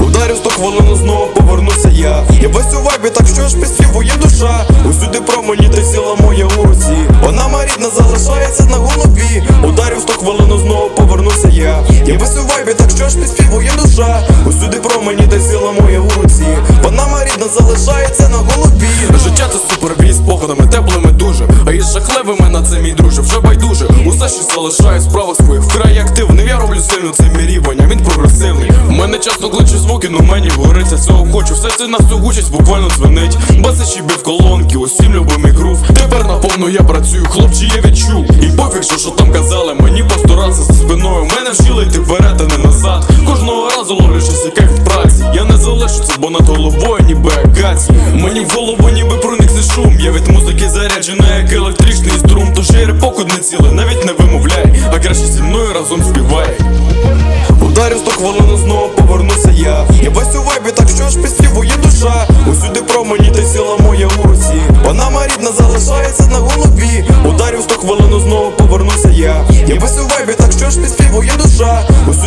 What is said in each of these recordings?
Ударю сто хвилин знову повернуся я. Я весь у вайбі, так що ж піспівує душа. Усюди промені ти сіла моя у руці. Вона марідна залишається на голові я. Весь вайбі, так що ж підспівує душа. Усюди промені та сіла моя у руці. Вона марідна залишається на голові. Життя це супервіз з походами теплими дуже А із жахливими на це мій друже вже байдуже Усе ще залишаю справах своїх вкрай активним Я роблю сильно це мій рівень, а він прогресивний У мене часто кличе звуки, но мені гориться цього хочу Все це на всю гучність буквально дзвенить Басичі бив колонки, усім любимий грув Тепер наповну я працюю, хлопче, я відчув І пофіг, що, що там казали, мені Мене йти вперед, а не назад Кожного разу ловлю яке в праці Я не залишу це, бо над головою ніби акації Мені в голову ніби проникся шум Я від музики заряджена, як електричний струм Тож я репокут не цілий, навіть не вимовляй А краще зі мною разом співай Ударів сто хвилину знову повернуся я. Я весь у вайбі, так що ж підспівує душа. Усюди промені та сіла моя у руці. Вона марідна залишається на голові. Ударів сто хвилину знову повернуся я. Я весь у вайбі, так що ж підспівує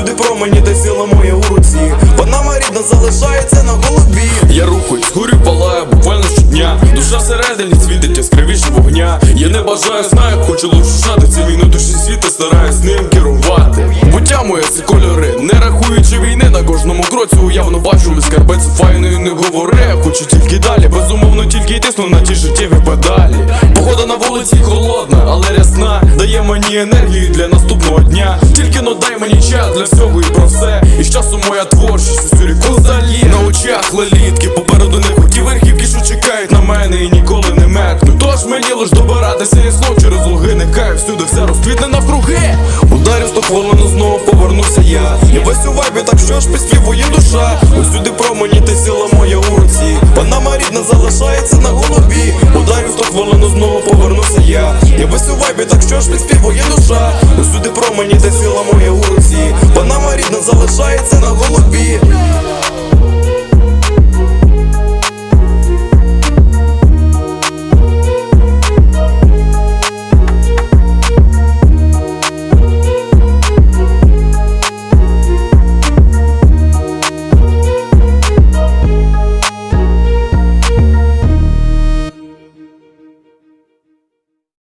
душа. про промені та сіла моя у руці. Вона марідна залишається на голові. Я рухаюсь, горю палаю буквально щодня Душа всередині світить яскравіше вогня Я не бажаю знаю, хочу лише шати Ці війну душі світа, стараюсь ним керувати Буття моє це кольори, не рахуючи війни На кожному кроці уявно бачу скарбець файною не говори хочу тільки далі, безумовно тільки тисну на ті життєві педалі. Погода на вулиці холодна, але рясна Дає мені енергію для наступного дня. Тільки но дай мені час для всього і про все. І з часом моя творчість усю ріку заліє. На очах лелітки, попереду всюди все розквітне навкруги Ударів сто знову повернуся я. Я весь у вайбі, так що ж підспівує душа. Усюди промені та сіла моя у руці. Вона марідна залишається на голові. Ударів сто хвилину знову повернуся я. Я весь у вайбі, так що ж підспівує душа. Усюди промені та сіла моя у руці. Вона марідна залишається на голові.